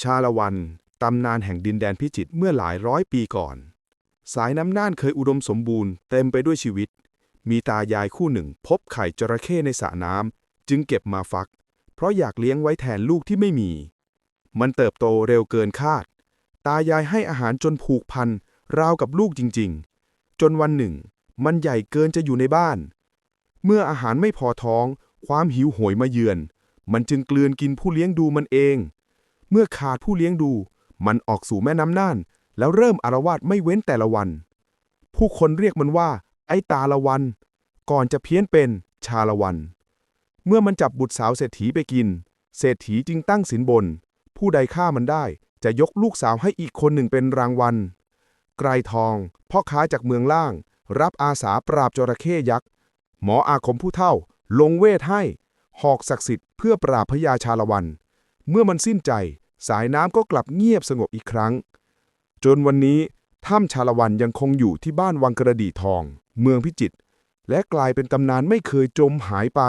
ชาละวัน ตำนานแห่งดินแดนพิจิตรเมื่อหลายร้อยปีก่อน สายน้ำน่านเคยอุดมสมบูรณ์เต็มไปด้วยชีวิต มีตายายคู่หนึ่ง พบไข่จระเข้ในสระน้ำจึงเก็บมาฟัก เพราะอยากเลี้ยงไว้แทนลูกที่ไม่มี มันเติบโตเร็วเกินคาด ตายายให้อาหารจนผูกพันราวกับลูกจริง ๆ จนวันหนึ่ง มันใหญ่เกินจะอยู่ในบ้าน เมื่ออาหารไม่พอท้อง ความหิวโหยมาเยือน มันจึงกลืนกินผู้เลี้ยงดูมันเอง เมื่อขาดผู้เลี้ยงดู มันออกสู่แม่น้ำน่าน แล้วเริ่มอารวาสไม่เว้นแต่ละวัน ผู้คนเรียกมันว่า ไอ้ตาละวัน ก่อนจะเพี้ยนเป็นชาละวัน เมื่อมันจับบุตรสาวเศรษฐีไปกิน เศรษฐีจึงตั้งสินบน ผู้ใดฆ่ามันได้จะยกลูกสาวให้อีกคนหนึ่งเป็นรางวัล ไกรทอง พ่อค้าจากเมืองล่าง รับอาสาปราบจระเข้ยักษ์ หมออาคมผู้เฒ่า ลงเวทให้ หอกศักดิ์สิทธิ์เพื่อปราบพญาชาละวัน เมื่อมันสิ้นใจ สายน้ำก็กลับเงียบสงบอีกครั้ง จนวันนี้ถ้ำชาละวันยังคงอยู่ที่บ้านวังกระดีทอง เมืองพิจิตรและกลายเป็นตำนานไม่เคยจมหายไป